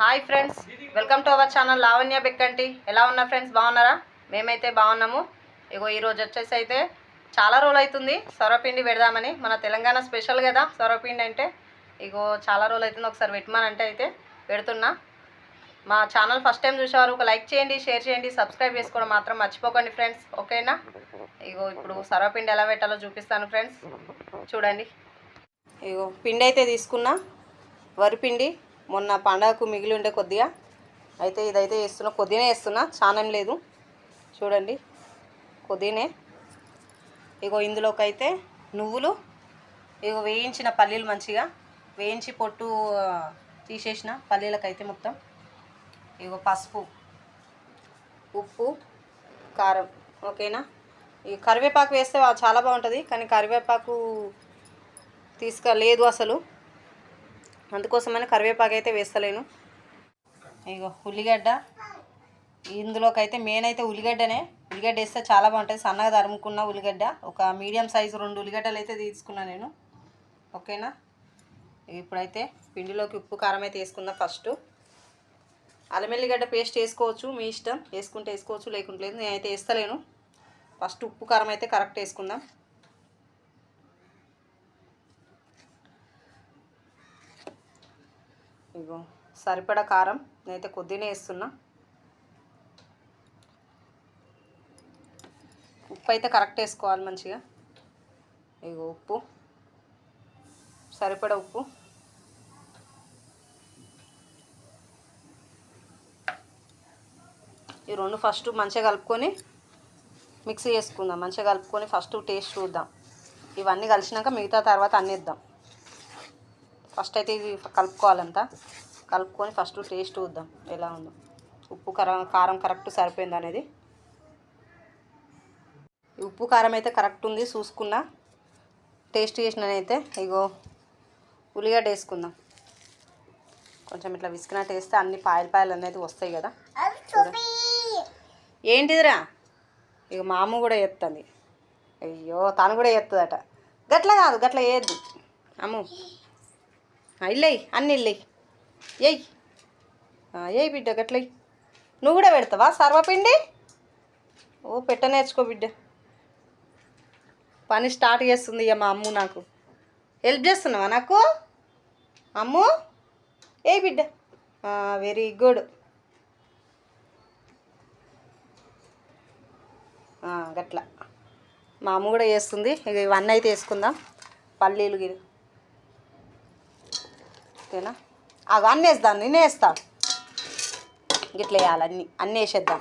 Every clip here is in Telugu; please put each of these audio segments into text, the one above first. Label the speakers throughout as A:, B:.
A: hi friends welcome to our channel Lavanya అండి ఎలా ఉన్నా ఫ్రెండ్స్ బాగున్నారా మేమైతే బాగున్నాము ఇగో ఈరోజు వచ్చేసి అయితే చాలా రోజులు అవుతుంది సొరపిండి పెడదామని మన తెలంగాణ స్పెషల్ కదా సొరపిండి అంటే ఇగో చాలా రోజులు అవుతుంది ఒకసారి పెట్టమానంటే అయితే పెడుతున్నా మా ఛానల్ ఫస్ట్ టైం చూసేవారు ఒక లైక్ చేయండి షేర్ చేయండి సబ్స్క్రైబ్ చేసుకోవడం మాత్రం మర్చిపోకండి ఫ్రెండ్స్ ఓకేనా ఇగో ఇప్పుడు సొరపిండి ఎలా పెట్టాలో చూపిస్తాను ఫ్రెండ్స్ చూడండి ఇగో పిండి అయితే తీసుకున్నా వరిపిండి మొన్న పండగకు మిగిలి ఉండే కొద్దిగా అయితే ఇదైతే వేస్తున్నా కొద్దినే వేస్తున్నా చాలా లేదు చూడండి కొద్దినే ఇగో ఇందులోకి అయితే నువ్వులు ఇగో వేయించిన పల్లీలు మంచిగా వేయించి పొట్టు తీసేసిన పల్లీలకైతే మొత్తం ఇగో పసుపు ఉప్పు కారం ఓకేనా ఈ కరివేపాకు వేస్తే చాలా బాగుంటుంది కానీ కరివేపాకు తీసుకలేదు అసలు అందుకోసమని కరివేపాకు అయితే వేస్తలేను ఇగో ఉల్లిగడ్డ ఇందులోకైతే మెయిన్ అయితే ఉల్లిగడ్డనే ఉల్లిగడ్డ వేస్తే చాలా బాగుంటుంది సన్నగా తరుముకున్న ఉల్లిగడ్డ ఒక మీడియం సైజు రెండు ఉల్లిగడ్డలు అయితే తీసుకున్నా నేను ఓకేనా ఇప్పుడైతే పిండిలోకి ఉప్పు కారం అయితే వేసుకుందాం ఫస్ట్ అల్లమెల్లిగడ్డ పేస్ట్ వేసుకోవచ్చు మీ ఇష్టం వేసుకుంటే వేసుకోవచ్చు లేకుంటే లేదు నేనైతే వేస్తలేను ఫస్ట్ ఉప్పు కారం అయితే కరెక్ట్ వేసుకుందాం ఇగో సరిపడా కారం నేనైతే కొద్దినే వేస్తున్నా ఉప్పు అయితే కరెక్ట్ వేసుకోవాలి మంచిగా ఇగో ఉప్పు సరిపడ ఉప్పు ఈ రెండు ఫస్ట్ మంచిగా కలుపుకొని మిక్సీ చేసుకుందాం మంచిగా కలుపుకొని ఫస్ట్ టేస్ట్ చూద్దాం ఇవన్నీ కలిసినాక మిగతా తర్వాత అన్నిద్దాం ఫస్ట్ అయితే ఇది కలుపుకోవాలంతా కలుపుకొని ఫస్ట్ టేస్ట్ చూద్దాం ఎలా ఉందో ఉప్పు కారం కారం కరెక్ట్ సరిపోయింది అనేది ఉప్పు కారం అయితే కరెక్ట్ ఉంది చూసుకున్నా టేస్ట్ అయితే ఇగో ఉల్లిగడ్డ వేసుకుందాం కొంచెం ఇట్లా విసుకున్నట్టు వేస్తే అన్ని పాయలు పాయలు అనేది వస్తాయి కదా ఏంటిదిరా ఇక మామూ కూడా ఎత్తుంది అయ్యో తను కూడా ఎత్తుందట గట్ల కాదు గట్ల వేయద్దు అమ్ము ఇల్లయి అన్ని ఇల్లయి ఎయ్యి ఏ బిడ్డ గట్లయి నువ్వు కూడా పెడతావా సర్వపిండి ఓ పెట్ట నేర్చుకో బిడ్డ పని స్టార్ట్ చేస్తుంది ఇక మా అమ్ము నాకు హెల్ప్ చేస్తున్నావా నాకు అమ్ము ఏ బిడ్డ వెరీ గుడ్ గట్లా మా అమ్మ కూడా చేస్తుంది ఇక ఇవన్నీ అయితే వేసుకుందాం పల్లీలు గిరి ఓకేనా అవి అన్నేస్తాను నేనే వేస్తా ఇట్లా వేయాలి అన్ని అన్నీ వేసేద్దాం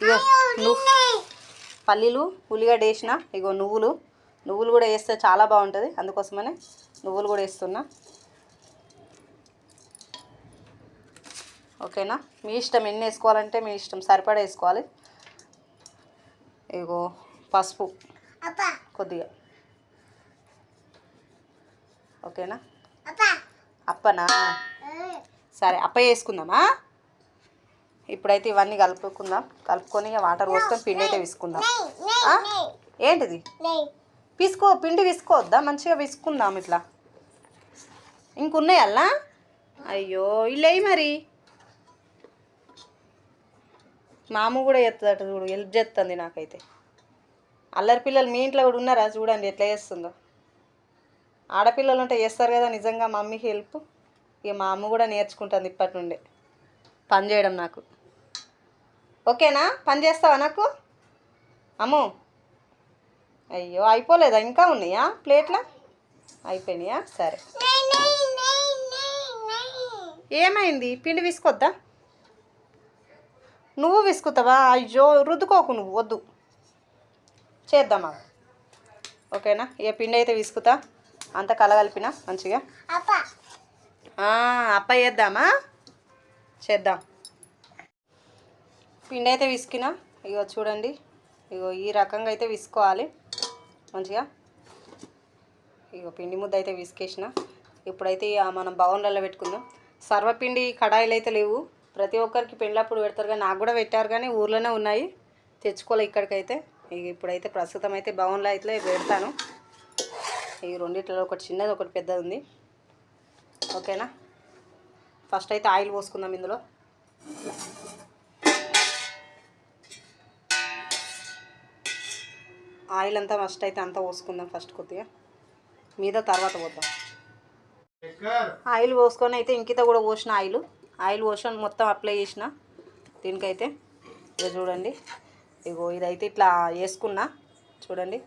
A: ఇగో నువ్వు పల్లీలు ఉల్లిగడ్డ వేసిన ఇగో నువ్వులు నువ్వులు కూడా వేస్తే చాలా బాగుంటుంది అందుకోసమనే నువ్వులు కూడా వేస్తున్నా ఓకేనా మీ ఇష్టం ఎన్ని వేసుకోవాలంటే మీ ఇష్టం సరిపడా వేసుకోవాలి ఇగో పసుపు కొద్దిగా ఓకేనా అప్పనా సరే అప్ప వేసుకుందామా ఇప్పుడైతే ఇవన్నీ కలుపుకుందాం కలుపుకొని వాటర్ పోసుకొని పిండి అయితే విసుకుందాం ఏంటిది పిసుకో పిండి విసుకోవద్దా మంచిగా విసుకుందాం ఇట్లా ఇంకున్నాయల్లా అయ్యో ఇల్లేయి మరి మామ కూడా చేస్తుందట చూడు హెల్ప్ చేస్తుంది నాకైతే అల్లరి పిల్లలు మీ ఇంట్లో కూడా ఉన్నారా చూడండి ఎట్లా చేస్తుందో ఆడపిల్లలు ఉంటే చేస్తారు కదా నిజంగా మమ్మీ హెల్ప్ ఇక మా అమ్మ కూడా నేర్చుకుంటుంది ఇప్పటి నుండే పని చేయడం నాకు ఓకేనా పని చేస్తావా నాకు అమ్ము అయ్యో అయిపోలేదా ఇంకా ఉన్నాయా ప్లేట్ల అయిపోయినాయా సరే ఏమైంది పిండి విసుకొద్దా నువ్వు విసుకుతావా అయ్యో రుద్దుకోకు నువ్వు వద్దు చేద్దామా ఓకేనా ఏ పిండి అయితే విసుకుతా అంత కలగలిపిన మంచిగా అప్ప చేద్దామా చేద్దాం పిండి అయితే విసికిన ఇగో చూడండి ఇగో ఈ రకంగా అయితే విసుకోవాలి మంచిగా ఇగో పిండి ముద్ద అయితే విసికేసిన ఇప్పుడైతే మనం భవన్లలో పెట్టుకుందాం సర్వపిండి కడాయిలు అయితే లేవు ప్రతి ఒక్కరికి పెళ్ళప్పుడు పెడతారు కానీ నాకు కూడా పెట్టారు కానీ ఊర్లోనే ఉన్నాయి తెచ్చుకోలే ఇక్కడికైతే ఇప్పుడైతే ప్రస్తుతం అయితే భవన్లో అయితే పెడతాను ఈ రెండిట్లో ఒకటి చిన్నది ఒకటి పెద్దది ఉంది ఓకేనా ఫస్ట్ అయితే ఆయిల్ పోసుకుందాం ఇందులో ఆయిల్ అంతా ఫస్ట్ అయితే అంతా పోసుకుందాం ఫస్ట్ కొద్దిగా మీద తర్వాత పోద్దాం ఆయిల్ పోసుకొని అయితే ఇంకిత కూడా పోసిన ఆయిల్ ఆయిల్ పోసిన మొత్తం అప్లై చేసిన దీనికైతే ఇక చూడండి ఇగో ఇదైతే ఇట్లా వేసుకున్నా చూడండి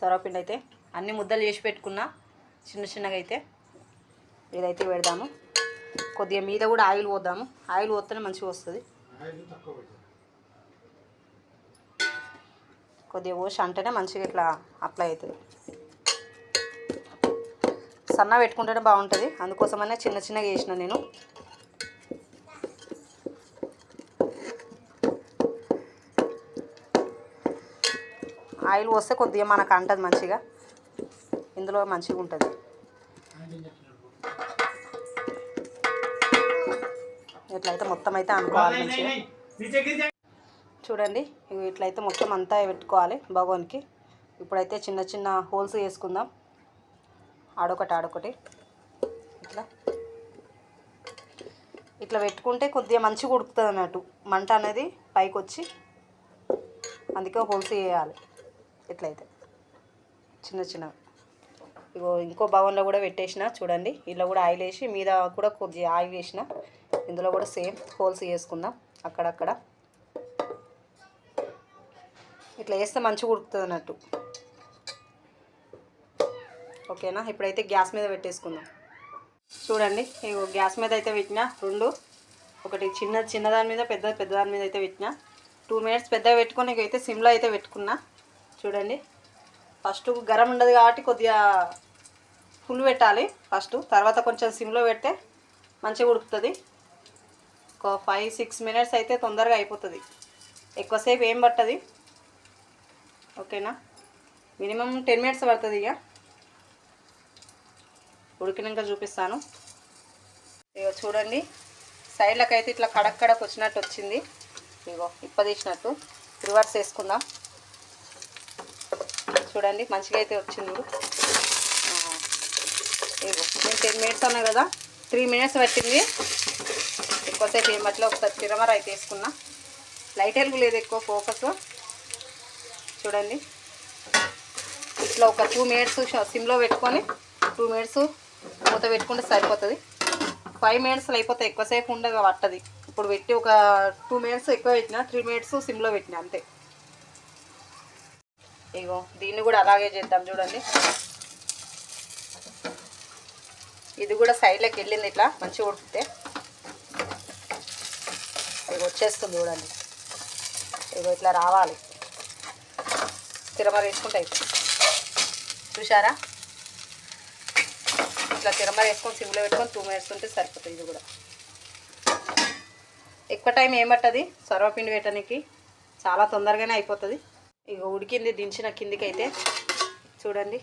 A: సొరపిండి అయితే అన్ని ముద్దలు చేసి పెట్టుకున్నా చిన్న చిన్నగా అయితే ఇదైతే పెడదాము కొద్దిగా మీద కూడా ఆయిల్ పోద్దాము ఆయిల్ పోతేనే మంచిగా వస్తుంది కొద్దిగా పోసి అంటేనే మంచిగా ఇట్లా అప్లై అవుతుంది సన్న పెట్టుకుంటేనే బాగుంటుంది అందుకోసమనే చిన్న చిన్నగా చేసిన నేను ఆయిల్ పోస్తే కొద్దిగా మనకు అంటది మంచిగా ఇందులో మంచిగా ఉంటుంది ఎట్లయితే మొత్తం అయితే అనుకోవాలి మంచిగా చూడండి ఇట్లయితే మొత్తం అంతా పెట్టుకోవాలి భగవాన్కి ఇప్పుడైతే చిన్న చిన్న హోల్స్ వేసుకుందాం ఆడొకటి ఆడొకటి ఇట్లా ఇట్లా పెట్టుకుంటే కొద్దిగా మంచిగా ఉడుకుతుంది అన్నట్టు మంట అనేది పైకి వచ్చి అందుకే హోల్స్ వేయాలి ఇట్లయితే చిన్న చిన్నవి ఇగో ఇంకో బౌన్లో కూడా పెట్టేసిన చూడండి ఇలా కూడా ఆయిల్ వేసి మీద కూడా కొద్దిగా ఆయిల్ వేసిన ఇందులో కూడా సేమ్ హోల్స్ వేసుకుందాం అక్కడక్కడ ఇట్లా వేస్తే మంచిగా ఉడుకుతుంది అన్నట్టు ఓకేనా ఇప్పుడైతే గ్యాస్ మీద పెట్టేసుకుందాం చూడండి ఇగో గ్యాస్ మీద అయితే పెట్టిన రెండు ఒకటి చిన్న చిన్నదాని మీద పెద్ద పెద్దదాని మీద అయితే పెట్టిన టూ మినిట్స్ పెద్దగా పెట్టుకుని అయితే సిమ్లో అయితే పెట్టుకున్నా చూడండి ఫస్ట్ గరం ఉండదు కాబట్టి కొద్దిగా ఫుల్ పెట్టాలి ఫస్ట్ తర్వాత కొంచెం సిమ్లో పెడితే మంచిగా ఉడుకుతుంది ఒక ఫైవ్ సిక్స్ మినిట్స్ అయితే తొందరగా అయిపోతుంది ఎక్కువసేపు ఏం పట్టది ఓకేనా మినిమం టెన్ మినిట్స్ పడుతుంది ఇక ఉడికినాక చూపిస్తాను ఇగో చూడండి సైడ్లకైతే అయితే ఇట్లా కడక్ కడక్ వచ్చినట్టు వచ్చింది ఇగో ఇప్పదీసినట్టు రివర్స్ వేసుకుందాం చూడండి మంచిగా అయితే వచ్చింది నేను టెన్ మినిట్స్ అన్నా కదా త్రీ మినిట్స్ పట్టింది ఎక్కువసేపు ఏం పట్ల ఒకసారి తిరమర అయితే వేసుకున్నా లైట్ హెల్ప్ లేదు ఎక్కువ ఫోకస్ చూడండి ఇట్లా ఒక టూ మినిట్స్ సిమ్లో పెట్టుకొని టూ మినిట్స్ మూత పెట్టుకుంటే సరిపోతుంది ఫైవ్ మినిట్స్లో అయిపోతే ఎక్కువసేపు ఉండగా పట్టది ఇప్పుడు పెట్టి ఒక టూ మినిట్స్ ఎక్కువ పెట్టినా త్రీ మినిట్స్ సిమ్లో పెట్టినా అంతే ఇగో దీన్ని కూడా అలాగే చేద్దాం చూడండి ఇది కూడా సైడ్లోకి వెళ్ళింది ఇట్లా మంచిగా ఉడికితే ఇక వచ్చేస్తుంది చూడండి ఇగో ఇట్లా రావాలి తిరమర వేసుకుంటే అయితే చూసారా ఇట్లా తిరమర వేసుకొని సిమ్లో పెట్టుకొని తూమ వేసుకుంటే సరిపోతుంది ఇది కూడా ఎక్కువ టైం ఏమట్టది సర్వపిండి వేయటానికి చాలా తొందరగానే అయిపోతుంది ఇక ఉడికింది దించిన కిందికైతే చూడండి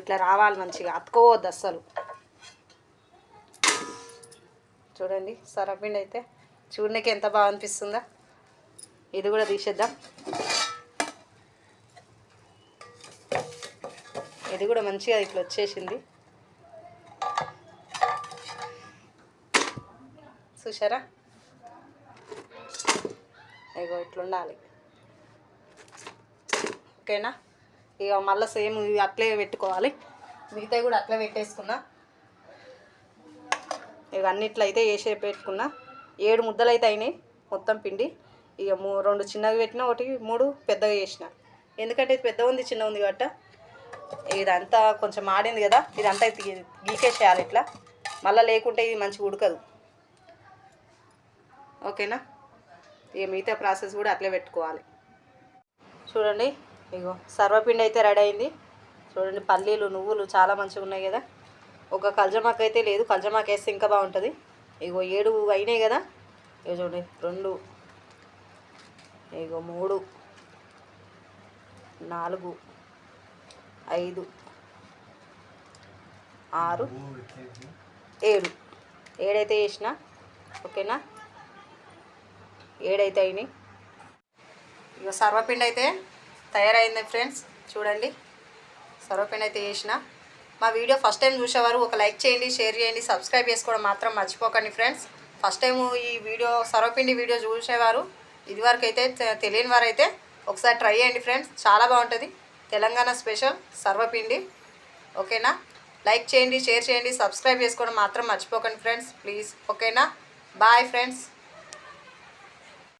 A: ఇట్లా రావాలి మంచిగా అతుకోవద్దు అస్సలు చూడండి సరపిండి అయితే చూడడానికి ఎంత బాగా అనిపిస్తుందా ఇది కూడా తీసేద్దాం ఇది కూడా మంచిగా ఇట్లా వచ్చేసింది చూసారా ఇగో ఇట్లుండాలి ఓకేనా ఇక మళ్ళీ సేమ్ ఇవి అట్లే పెట్టుకోవాలి మిగతా కూడా అట్లే పెట్టేసుకున్నా ఇక అన్నిట్లయితే వేసే పెట్టుకున్నా ఏడు ముద్దలు అయితే అయినాయి మొత్తం పిండి ఇక మూ రెండు చిన్నవి పెట్టిన ఒకటి మూడు పెద్దగా చేసిన ఎందుకంటే ఇది పెద్ద ఉంది చిన్న ఉంది కాబట్టి ఇదంతా కొంచెం ఆడింది కదా ఇదంతా గీకేసేయాలి ఇట్లా మళ్ళీ లేకుంటే ఇది మంచిగా ఉడకదు ఓకేనా ఇక మిగతా ప్రాసెస్ కూడా అట్లే పెట్టుకోవాలి చూడండి ఇగో సర్వపిండి అయితే రెడీ అయింది చూడండి పల్లీలు నువ్వులు చాలా మంచిగా ఉన్నాయి కదా ఒక కల్జమాకు అయితే లేదు కల్జమాకు వేస్తే ఇంకా బాగుంటుంది ఇగో ఏడు అయినాయి కదా ఇగో చూడండి రెండు ఇగో మూడు నాలుగు ఐదు ఆరు ఏడు ఏడైతే చేసిన ఓకేనా ఏడైతే అయినాయి ఇక సర్వపిండి అయితే తయారైంది ఫ్రెండ్స్ చూడండి సర్వపిండి అయితే చేసిన మా వీడియో ఫస్ట్ టైం చూసేవారు ఒక లైక్ చేయండి షేర్ చేయండి సబ్స్క్రైబ్ చేసుకోవడం మాత్రం మర్చిపోకండి ఫ్రెండ్స్ ఫస్ట్ టైం ఈ వీడియో సర్వపిండి వీడియో చూసేవారు ఇదివరకు అయితే తెలియని వారైతే ఒకసారి ట్రై చేయండి ఫ్రెండ్స్ చాలా బాగుంటుంది తెలంగాణ స్పెషల్ సర్వపిండి ఓకేనా లైక్ చేయండి షేర్ చేయండి సబ్స్క్రైబ్ చేసుకోవడం మాత్రం మర్చిపోకండి ఫ్రెండ్స్ ప్లీజ్ ఓకేనా బాయ్ ఫ్రెండ్స్